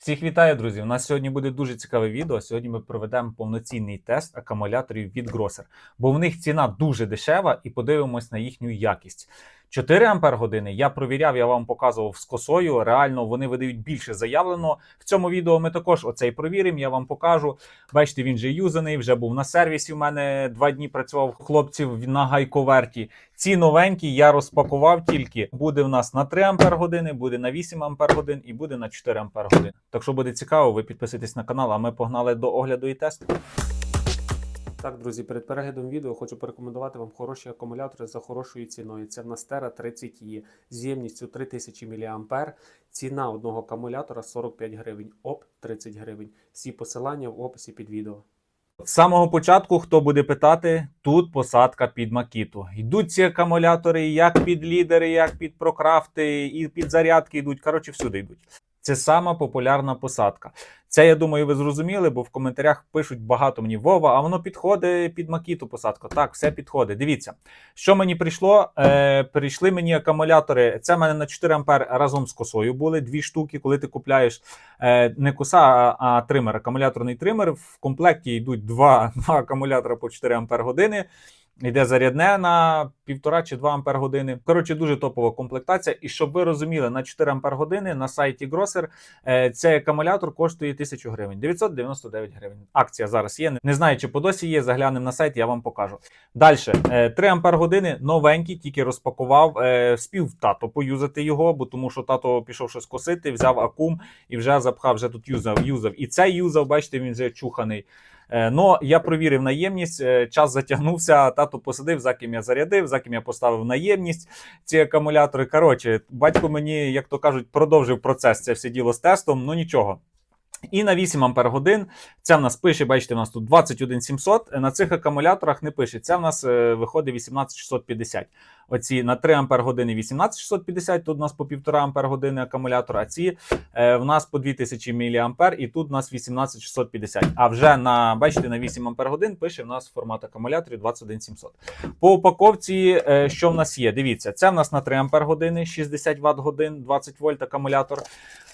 Всіх вітаю, друзі! У нас сьогодні буде дуже цікаве відео. Сьогодні ми проведемо повноцінний тест акумуляторів від Grosser, бо в них ціна дуже дешева і подивимось на їхню якість. 4 ампер години я провіряв, я вам показував з косою. Реально вони видають більше заявлено. В цьому відео ми також оцей провіримо. Я вам покажу. Бачите, він вже юзаний, вже був на сервісі. У мене два дні працював хлопців на гайковерті. Ці новенькі я розпакував тільки. Буде в нас на 3 ампер години, буде на 8 ампер годин і буде на 4 ампер годин. Так що буде цікаво, ви підписуйтесь на канал, а ми погнали до огляду і тесту. Так, друзі, перед переглядом відео хочу порекомендувати вам хороші акумулятори за хорошою ціною. Це в нас Terra 30 e з ємністю 3000 мА. Ціна одного акумулятора 45 гривень, ОП 30 гривень. Всі посилання в описі під відео. З самого початку, хто буде питати, тут посадка під макіту. Йдуть ці акумулятори як під лідери, як під прокрафти, і під зарядки йдуть. Коротше, всюди йдуть. Це сама популярна посадка. Це я думаю, ви зрозуміли, бо в коментарях пишуть багато мені Вова, а воно підходить під макіту посадку. Так, все підходить. Дивіться, що мені прийшло. Е, Прийшли мені акумулятори. Це в мене на 4 ампер разом з косою були дві штуки. Коли ти купляєш е, не коса, а, а тример, акумуляторний тример. В комплекті йдуть два, два акумулятора по 4 ампер години. Йде зарядне на півтора чи 2 ампер години. Коротше, дуже топова комплектація. І щоб ви розуміли, на 4 ампер години на сайті Grosser е, цей акумулятор коштує 1000 гривень. 999 гривень. Акція зараз є. Не знаю, чи по досі є. Заглянемо на сайт, я вам покажу. Далі, 3 ампер години новенький, тільки розпакував. Е, спів тато поюзати його, бо тому що тато пішов щось косити, взяв акум і вже запхав, вже тут юзав, юзав. І цей юзав, бачите, він вже чуханий. Е, Ну, я провірив наємність, е, час затягнувся, тато посадив, за ким я зарядив, за ким я поставив наємність ці акумулятори. Коротше, батько мені, як то кажуть, продовжив процес це все діло з тестом, ну нічого. І на 8 ампер годин це в нас пише, бачите, у нас тут 21700. На цих акумуляторах не пише. Це в нас е, виходить 18650. Оці на 3 ампер години 18650, тут у нас по 1,5 ампер години акумулятор, а ці е, в нас по 2000 мА і тут у нас 18650. А вже на, бачите, на 8 ампер годин пише в нас формат акумуляторів 21700. По упаковці, е, що в нас є? Дивіться, це в нас на 3 ампер години, 60 Вт годин, 20 вольт акумулятор.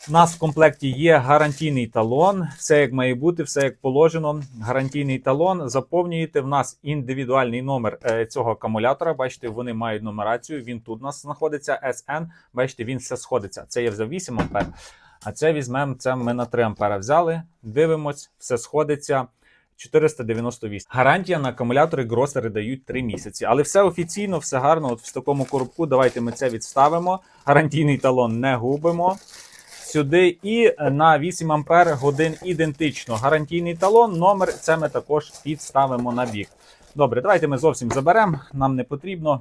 У нас в комплекті є гарантійний талон, все як має бути, все як положено. Гарантійний талон. Заповнюєте. В нас індивідуальний номер е, цього акумулятора. Бачите, вони мають нумерацію. Він тут у нас знаходиться. SN. Бачите, він все сходиться. Це я взяв 8 ампер. А це візьмемо. Це ми на 3 ампера взяли. Дивимось, все сходиться. 498. Гарантія на акумулятори гросери дають 3 місяці. Але все офіційно, все гарно. От в такому коробку. Давайте ми це відставимо. Гарантійний талон не губимо сюди і на 8 ампер годин ідентично. Гарантійний талон, номер це ми також підставимо на бік. Добре, давайте ми зовсім заберемо, нам не потрібно.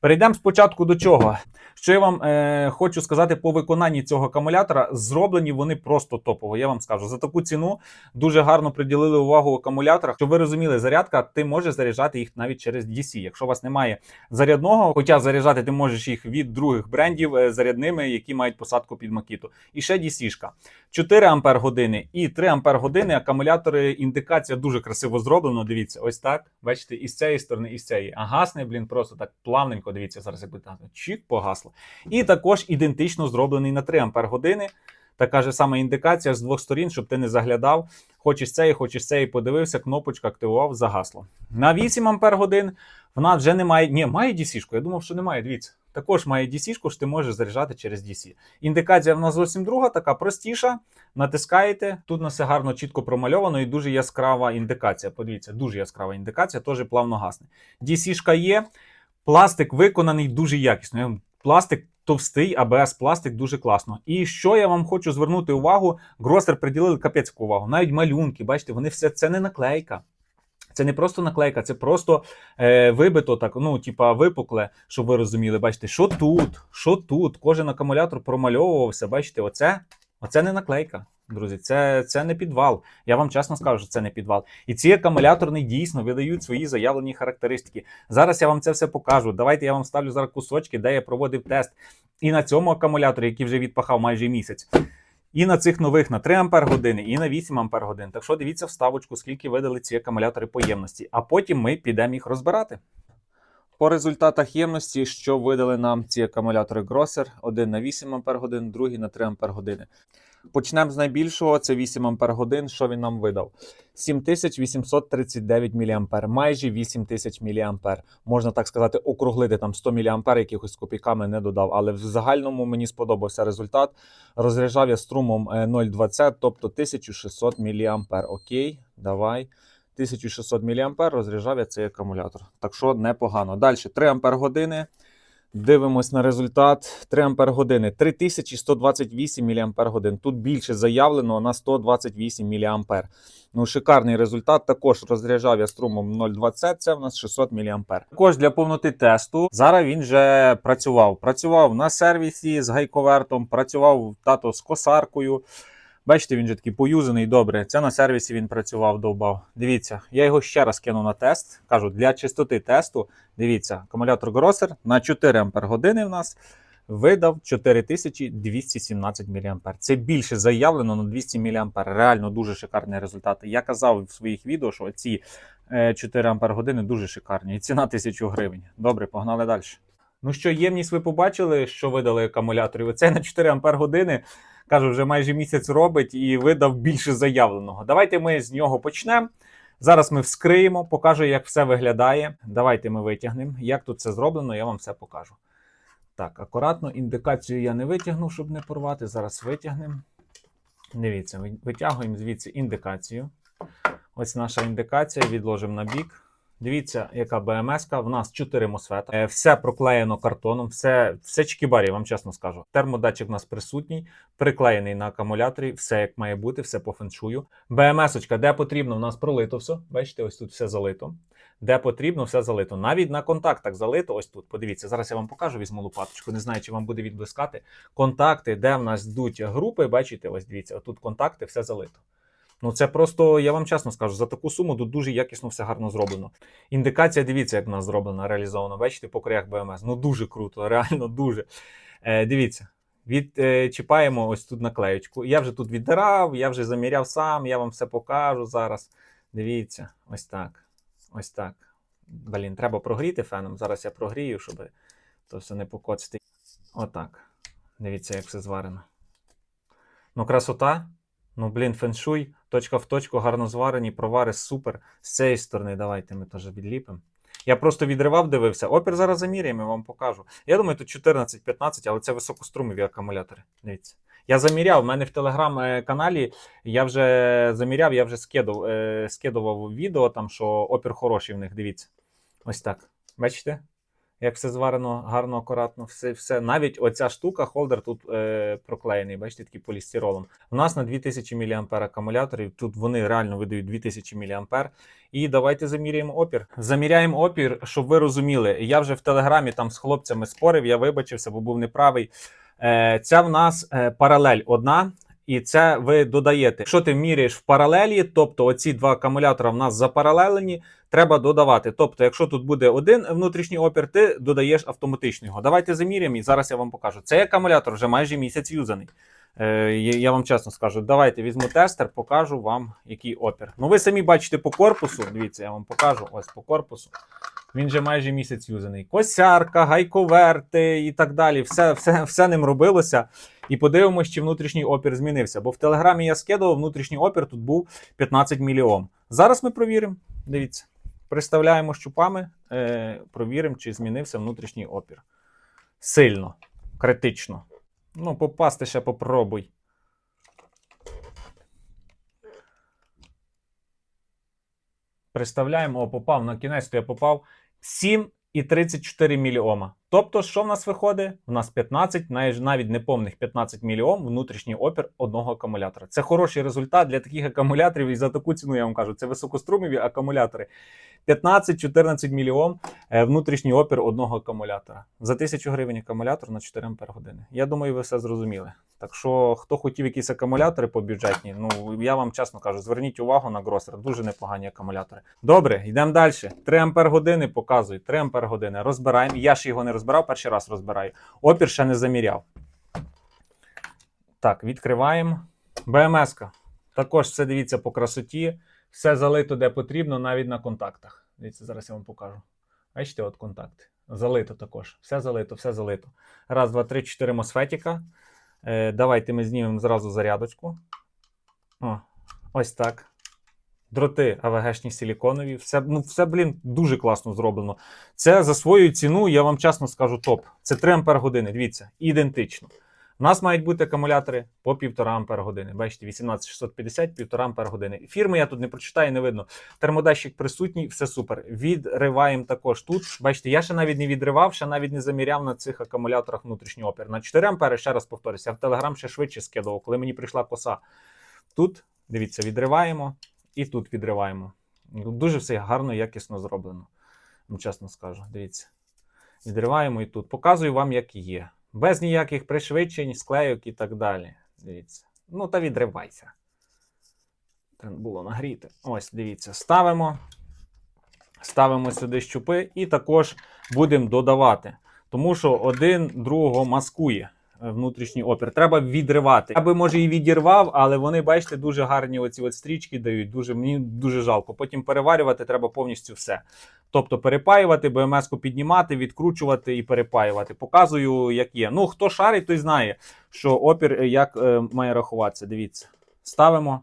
Перейдемо спочатку до чого. Що я вам е, хочу сказати по виконанні цього акумулятора, зроблені вони просто топово. Я вам скажу за таку ціну дуже гарно приділили увагу акумуляторах. Щоб ви розуміли, зарядка ти можеш заряджати їх навіть через DC. Якщо у вас немає зарядного, хоча заряджати ти можеш їх від других брендів е, зарядними, які мають посадку під макіту. І ще DC-шка. 4 ампер години і 3 ампер години акумулятори. Індикація дуже красиво зроблено. Дивіться, ось так. Бачите, і з цієї сторони, і з цієї. А гасне, блін, просто так плавненько. Дивіться, зараз як буде чик, погасло. І також ідентично зроблений на 3 ампер години. Така ж сама індикація з двох сторін, щоб ти не заглядав. Хочеш цієї, хочеш цієї, подивився, кнопочка активував, загасло. На 8 ампер годин вона вже не має. Ні, має DC-шку. Я думав, що немає. Дивіться. Також має DC-шку, що ти можеш заряджати через DC. Індикація в нас зовсім друга, така простіша. Натискаєте. Тут на все гарно, чітко промальовано і дуже яскрава індикація. Подивіться, дуже яскрава індикація, теж плавно гасне. DC-шка є. Пластик виконаний дуже якісно. Пластик товстий, АБС пластик дуже класно. І що я вам хочу звернути увагу, Гросер приділили капець увагу. Навіть малюнки, бачите, вони все це не наклейка. Це не просто наклейка, це просто е, вибито так, ну, типа випукле, щоб ви розуміли. Бачите, що тут, що тут. Кожен акумулятор промальовувався. Бачите, оце, оце не наклейка. Друзі, це це не підвал. Я вам чесно скажу, що це не підвал. І ці акумуляторні дійсно видають свої заявлені характеристики. Зараз я вам це все покажу. Давайте я вам ставлю зараз кусочки, де я проводив тест. І на цьому акумуляторі, який вже відпахав майже місяць. І на цих нових на 3 ампер і на 8 ампер. Так що дивіться вставочку, скільки видали ці акумулятори по ємності. А потім ми підемо їх розбирати. По результатах ємності, що видали нам ці акумулятори Grosser, один на 8 ампер годин, другий на 3 ампер. Почнемо з найбільшого, це 8 ампер годин. Що він нам видав? 7839 мА, майже 8000 мА. Можна так сказати, округлити там 100 мА, якихось копійками не додав. Але в загальному мені сподобався результат. Розряджав я струмом е, 0,20, тобто 1600 мА. Окей, давай. 1600 мА розряджав я цей акумулятор. Так що непогано. Далі 3 ампер години. Дивимось на результат. 3 ампер години. 3128 мАч. Тут більше заявлено на 128 мА. Ну, шикарний результат. Також розряджав я струмом 0,20, це в нас 600 мА. Також для повноти тесту. Зараз він вже працював. Працював на сервісі з гайковертом, працював тато з косаркою. Бачите, він вже такий поюзаний добре. Це на сервісі він працював, довбав. Дивіться, я його ще раз кину на тест. Кажу, для чистоти тесту. Дивіться, акумулятор Grosser на 4 Ампер години в нас видав 4217 мА. Це більше заявлено на 200 мА. Реально дуже шикарні результати. Я казав в своїх відео, що ці 4 Ампер години дуже шикарні. І ціна 1000 гривень. Добре, погнали далі. Ну що, ємність ви побачили, що видали акумуляторів? Оцей на 4 Ампер години. Кажу, вже майже місяць робить і видав більше заявленого. Давайте ми з нього почнемо. Зараз ми вскриємо, покажу, як все виглядає. Давайте ми витягнемо. Як тут це зроблено, я вам все покажу. Так, акуратно, індикацію я не витягнув, щоб не порвати. Зараз витягнемо. Дивіться, витягуємо звідси індикацію. Ось наша індикація, відложимо на бік. Дивіться, яка БМС. В нас 4 мосфета. Е, Все проклеєно картоном, все, все чкібарі, вам чесно скажу. Термодатчик у нас присутній, приклеєний на акумуляторі, все як має бути, все по феншую. БМС-очка, де потрібно, в нас пролито все. Бачите, ось тут все залито. Де потрібно, все залито. Навіть на контактах залито. Ось тут. Подивіться, зараз я вам покажу, візьму лопаточку. Не знаю, чи вам буде відблискати. Контакти, де в нас йдуть групи, бачите, ось дивіться, отут контакти, все залито. Ну це просто, я вам чесно скажу, за таку суму тут дуже якісно все гарно зроблено. Індикація, дивіться, як в нас зроблена, реалізована. Бачите, по краях БМС. Ну дуже круто, реально дуже. Е, дивіться, відчіпаємо ось тут наклеєчку. Я вже тут віддирав, я вже заміряв сам, я вам все покажу зараз. Дивіться, ось так. Ось так. Блін, треба прогріти феном. Зараз я прогрію, щоб то все не покоцати. Отак. Дивіться, як все зварено. Ну, красота. Ну, блін, феншуй, точка в точку, гарно зварені, провари, супер. З цієї сторони давайте ми теж відліпимо. Я просто відривав, дивився. Опір зараз заміряємо, я вам покажу. Я думаю, тут 14-15, але це високострумові акумулятори. Дивіться. Я заміряв, в мене в телеграм-каналі я вже заміряв, я вже скидав, е, скидував відео, там, що опір хороший в них, дивіться. Ось так. Бачите? Як все зварено гарно, акуратно, все, все. Навіть оця штука, холдер тут е, проклеєний, бачите, такий полістиролом. У нас на 2000 мА акумуляторів, тут вони реально видають 2000 мА. І давайте заміряємо опір. Заміряємо опір, щоб ви розуміли. Я вже в телеграмі там з хлопцями спорив, я вибачився, бо був неправий. Е, ця в нас е, паралель одна. І це ви додаєте. Якщо ти міряєш в паралелі, тобто оці два акумулятора в нас запаралелені, треба додавати. Тобто, якщо тут буде один внутрішній опір, ти додаєш автоматично його. Давайте заміряємо і зараз я вам покажу. Цей акумулятор вже майже місяць юзаний. Е, я вам чесно скажу, давайте візьму тестер, покажу вам, який опір. Ну, ви самі бачите по корпусу. Дивіться, я вам покажу ось по корпусу. Він вже майже місяць юзаний. Косярка, гайковерти і так далі. Все, все, все ним робилося. І подивимось, чи внутрішній опір змінився. Бо в телеграмі я скидував, внутрішній опір тут був 15 мільйом. Зараз ми провіримо. Дивіться, приставляємо щупами, е, провіримо, чи змінився внутрішній опір. Сильно, критично. Ну, попасти ще попробуй. Представляємо, о, попав на кінець, то я попав 7,34 мільйома. Тобто, що в нас виходить? У нас 15, навіть неповних 15 мільйом внутрішній опір одного акумулятора. Це хороший результат для таких акумуляторів, і за таку ціну я вам кажу, це високострумові акумулятори. 15-14 мільйон е, внутрішній опір одного акумулятора. За 1000 гривень акумулятор на 4 Ампер години. Я думаю, ви все зрозуміли. Так що, хто хотів якісь акумулятори по бюджетні, ну я вам чесно кажу, зверніть увагу на Гросер. Дуже непогані акумулятори. Добре, йдемо далі. 3 Ампер години показуй. 3 Ампер години. Розбираємо. Я ж його не розбирав, перший раз розбираю. Опір ще не заміряв. Так, відкриваємо. БМС-ка. Також все дивіться по красоті. Все залито де потрібно, навіть на контактах. Дивіться, зараз я вам покажу. Бачите, от контакти. Залито також. Все залито, все залито. Раз, два, три, чотири мосфетіка. Е, давайте ми знімемо зразу зарядочку. О, ось так. Дроти АВГшні силіконові. Все, ну, все, блін, дуже класно зроблено. Це за свою ціну, я вам чесно скажу, топ. Це 3 Ампер години. Дивіться, ідентично. У нас мають бути акумулятори по 1,5 Ампер години. Бачите, 18650, 1,5 Ампер години. Фірми я тут не прочитаю, не видно. Термодатчик присутній, все супер. Відриваємо також тут. Бачите, я ще навіть не відривав, ще навіть не заміряв на цих акумуляторах внутрішній опір. На 4 ампери, ще раз повторюся, я в Телеграм ще швидше скидував, коли мені прийшла коса. Тут, дивіться, відриваємо і тут відриваємо. Дуже все гарно, якісно зроблено. Вам чесно скажу. Дивіться. Відриваємо і тут. Показую вам, як є. Без ніяких пришвидшень, склейок і так далі. Дивіться. Ну та відривайся. Треба було нагріти. Ось, дивіться, ставимо. Ставимо сюди щупи і також будемо додавати. Тому що один другого маскує внутрішній опір. Треба відривати. Я би, може, і відірвав, але вони, бачите, дуже гарні оці от стрічки дають. Дуже, мені дуже жалко. Потім переварювати треба повністю все. Тобто перепаювати, БМС-ку піднімати, відкручувати і перепаювати. Показую, як є. Ну, хто шарить, той знає, що опір е, як е, має рахуватися. Дивіться. Ставимо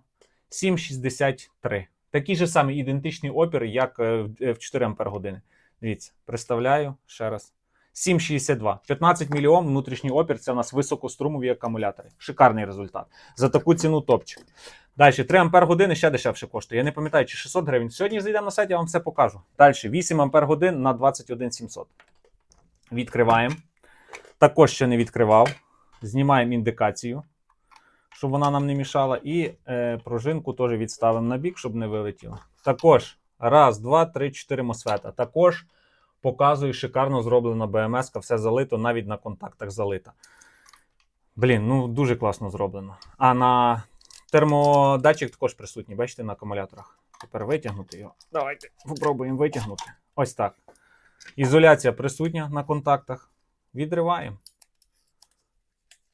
7,63. Такий же самий ідентичний опір, як е, в- е, в 4 Ампер години. Дивіться, представляю ще раз. 7,62. 15 мільйон внутрішній опір. Це у нас високострумові акумулятори. Шикарний результат. За таку ціну топчик. Далі 3 Ампер години ще дешевше коштує. Я не пам'ятаю, чи 600 гривень. Сьогодні зайдемо на сайт, я вам все покажу. Далі 8 Ампер годин на 21 700. Відкриваємо. Також ще не відкривав. Знімаємо індикацію, щоб вона нам не мішала. І е, пружинку теж відставимо на бік, щоб не вилетіло. Також раз, два, три, чотири мосфета. Також показую шикарно зроблена БМС, все залито, навіть на контактах залита. Блін, ну дуже класно зроблено. А на термодатчик також присутній, бачите, на акумуляторах. Тепер витягнути його. Давайте попробуємо витягнути. Ось так. Ізоляція присутня на контактах. Відриваємо.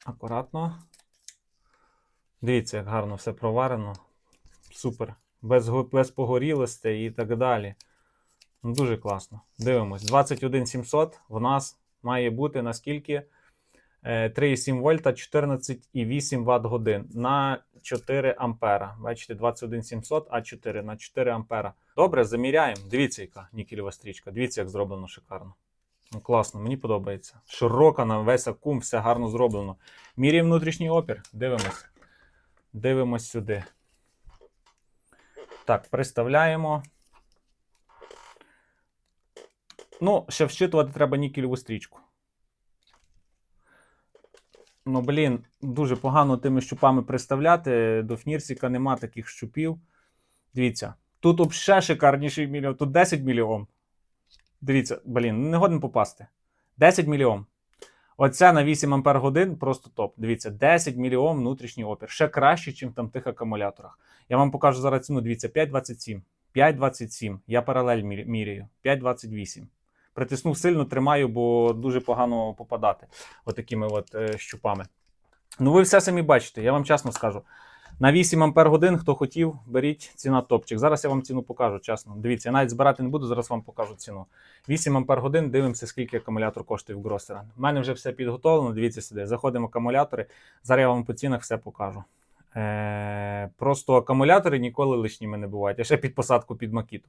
Акуратно. Дивіться, як гарно все проварено. Супер. Без, без погорілостей і так далі. Ну, Дуже класно. Дивимось. 21700 в нас має бути наскільки? Е, 3,7 вольта, 14,8 Вт годин на 4 ампера. Бачите, 21700, а 4 на 4 ампера. Добре, заміряємо. Дивіться, яка нікелева стрічка. Дивіться, як зроблено шикарно. Ну, класно, мені подобається. Широка на весь акум, все гарно зроблено. Міряємо внутрішній опір. Дивимось. Дивимось сюди. Так, приставляємо. Ну, ще вщитувати треба нікелеву стрічку. Ну, блін, дуже погано тими щупами приставляти. До фнірсіка нема таких щупів. Дивіться, тут взагалі шикарніший мільйон. Тут 10 мільйон. Дивіться, блін, не годен попасти. 10 мільйон. Оце на 8 ампер годин просто топ. Дивіться, 10 мільйон внутрішній опір. Ще краще, ніж в тих акумуляторах. Я вам покажу зараз ціну. Дивіться, 5,27. 5,27. Я паралель міряю. 5,28. Притиснув сильно, тримаю, бо дуже погано попадати отакими от, е, щупами. Ну, ви все самі бачите, я вам чесно скажу. На 8 ампер годин, хто хотів, беріть ціна топчик. Зараз я вам ціну покажу, чесно. Дивіться, я навіть збирати не буду, зараз вам покажу ціну. 8 ампер годин, дивимося, скільки акумулятор коштує в Гросера. У мене вже все підготовлено. Дивіться сюди. Заходимо в акумулятори. Зараз я вам по цінах все покажу. Е, просто акумулятори ніколи лишніми не бувають. Я ще під посадку під макіту.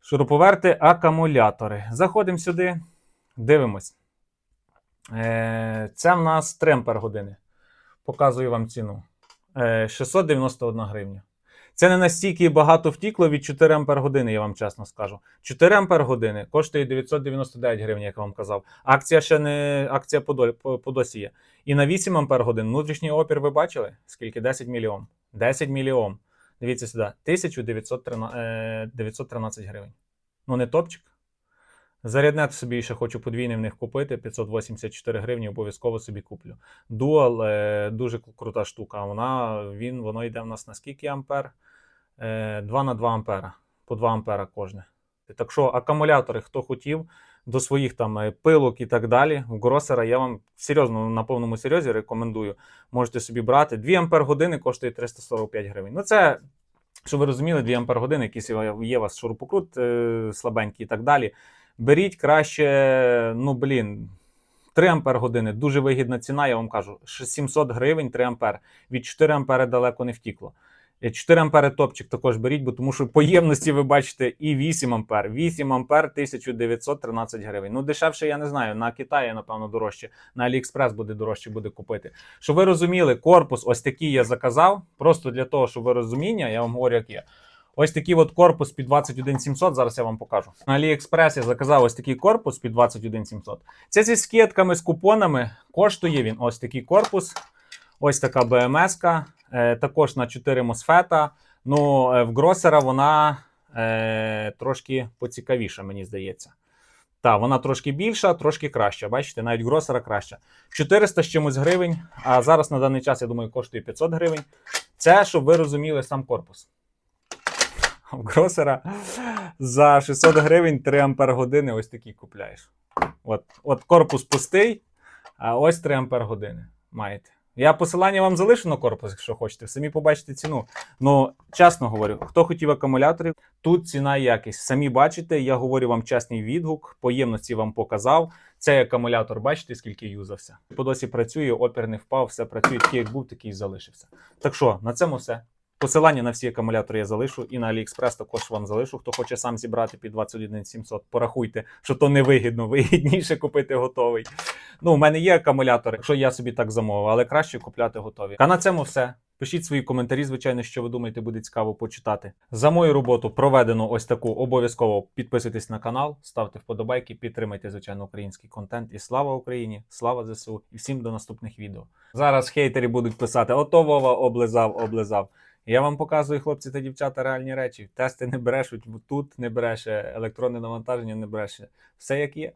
Шуруповерти, акумулятори. Заходимо сюди, дивимось. Е, це в нас 3 ампер години. Показую вам ціну. Е, 691 гривня. Це не настільки багато втікло від 4 ампер години, я вам чесно скажу. 4 ампер години коштує 999 гривень, як я вам казав. Акція ще не акція по, долі, по, по досі є. І на 8 ампер годин внутрішній опір ви бачили? Скільки? 10 мільйон. 10 мільйон. Дивіться сюди, 1913 е, 913 гривень. Ну, не топчик. Заряднет собі ще хочу подвійний в них купити. 584 гривні обов'язково собі куплю. Dual е, дуже крута штука. Вона, він, воно йде в нас на скільки ампер? Е, 2 на 2 ампера. По 2 ампера кожне. Так що акумулятори, хто хотів, до своїх там е, пилок і так далі. У Гросера я вам серйозно на повному серйозі рекомендую. Можете собі брати. 2 ампер години коштує 345 гривень. Ну, це, щоб ви розуміли, 2 ампер години, якийсь є у вас шурупокрут е, слабенький і так далі. Беріть краще, ну блін, 3 ампер години дуже вигідна ціна, я вам кажу. 700 гривень 3 ампер. Від 4 ампери далеко не втікло. Е, 4 ампери топчик також беріть, бо тому що по ємності ви бачите і 8 ампер. 8 ампер 1913 гривень. Ну дешевше я не знаю. На Китаї, напевно, дорожче. На Аліекспрес буде дорожче буде купити. Щоб ви розуміли, корпус ось такий я заказав. Просто для того, щоб ви розуміння, я вам говорю, як є. Ось такий от корпус під 21700, зараз я вам покажу. На AliExpress я заказав ось такий корпус під 21700. Це зі скидками, з купонами. Коштує він ось такий корпус. Ось така БМС-ка, е, також на 4 мосфета. Ну, е, в Гросера вона е, трошки поцікавіша, мені здається. Так, вона трошки більша, трошки краща. Бачите, навіть Гросера краща. 400 з чимось гривень, а зараз на даний час, я думаю, коштує 500 гривень. Це, щоб ви розуміли, сам корпус. В Гросера за 600 гривень 3 ампер години ось такий купляєш. От, от корпус пустий, а ось 3 ампер години маєте. Я посилання вам залишу на корпус, якщо хочете, самі побачите ціну. Ну, чесно говорю, хто хотів акумуляторів, тут ціна і якість. Самі бачите, я говорю вам чесний відгук, поємності вам показав. Цей акумулятор, бачите, скільки юзався. По досі працює, опір не впав, все працює, такий, як був, такий і залишився. Так що, на цьому все. Посилання на всі акумулятори я залишу і на AliExpress також вам залишу. Хто хоче сам зібрати під 21 700, порахуйте, що то невигідно, вигідніше купити готовий. Ну, у мене є акумулятори, якщо я собі так замовив, але краще купляти готові. А на цьому все. Пишіть свої коментарі, звичайно, що ви думаєте, буде цікаво почитати. За мою роботу проведено ось таку. Обов'язково підписуйтесь на канал, ставте вподобайки, підтримайте, звичайно, український контент. І слава Україні, слава ЗСУ і всім до наступних відео. Зараз хейтери будуть писати: ото Вова облизав, облизав. Я вам показую, хлопці та дівчата, реальні речі. Тести не брешуть, тут не бреше, електронне навантаження не бреше. Все як є.